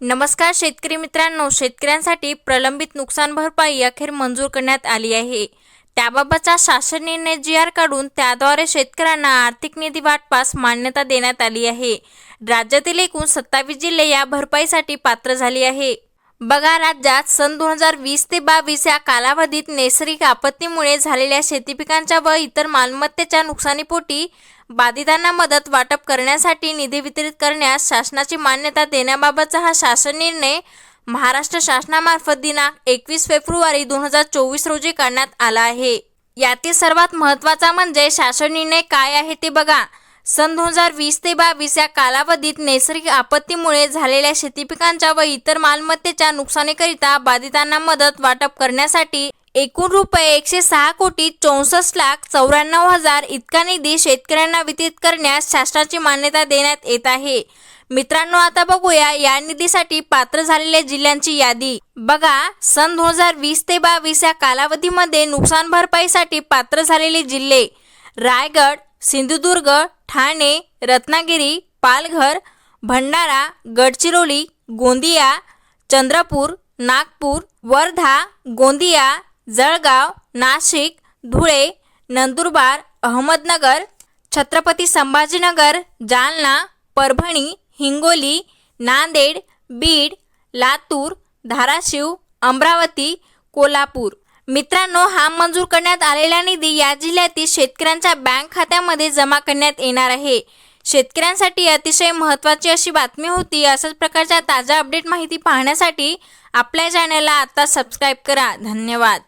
नमस्कार शेतकरी मित्रांनो शेतकऱ्यांसाठी प्रलंबित नुकसान भरपाई अखेर मंजूर करण्यात आली आहे. त्याबाबतचा शासन निर्णय जी आर काढून त्याद्वारे शेतकऱ्यांना आर्थिक निधी वाटपास मान्यता देण्यात आली आहे. राज्यातील एकूण सत्तावीस जिल्हे या भरपाईसाठी पात्र झाली आहे. बघा राज्यात सन दोन हजार वीस ते बावीस या कालावधीत नैसर्गिक आपत्तीमुळे झालेल्या शेती पिकांच्या व इतर मालमत्तेच्या नुकसानीपोटी बाधितांना मदत वाटप करण्यासाठी निधी वितरित करण्यास शासनाची मान्यता देण्याबाबतचा हा शासन निर्णय महाराष्ट्र शासनामार्फत दिनांक एकवीस फेब्रुवारी दोन हजार चोवीस रोजी करण्यात आला आहे. यातील सर्वात महत्त्वाचा म्हणजे शासन निर्णय काय आहे ते बघा. सन दोन हजार वीस ते बावीस या कालावधीत नैसर्गिक आपत्तीमुळे झालेल्या शेतीपिकांच्या व इतर मालमत्तेच्या नुकसानीकरिता बाधितांना मदत वाटप करण्यासाठी एकूण रुपये एकशे सहा कोटी चौसष्ट लाख चौऱ्याण्णव हजार इतका निधी शेतकऱ्यांना वितरित करण्यास शासनाची मान्यता देण्यात येत आहे. मित्रांनो आता बघूया या निधीसाठी पात्र झालेल्या जिल्ह्यांची यादी. बघा सन दोन हजार वीस ते बावीस या कालावधीमध्ये नुकसान भरपाईसाठी पात्र झालेले जिल्हे रायगड सिंधुदुर्ग ठाणे रत्नागिरी पालघर भंडारा गडचिरोली गोंदिया चंद्रपूर नागपूर वर्धा गोंदिया जळगाव नाशिक धुळे नंदुरबार अहमदनगर छत्रपती संभाजीनगर जालना परभणी हिंगोली नांदेड बीड लातूर धाराशिव अमरावती कोल्हापूर. मित्रांनो हा मंजूर करण्यात आलेला निधी या जिल्ह्यातील शेतकऱ्यांच्या बँक खात्यामध्ये जमा करण्यात येणार आहे. शेतकऱ्यांसाठी अतिशय महत्त्वाची अशी बातमी होती. अशाच प्रकारच्या ताज्या अपडेट माहिती पाहण्यासाठी आपल्या चॅनलला आता सबस्क्राईब करा. धन्यवाद.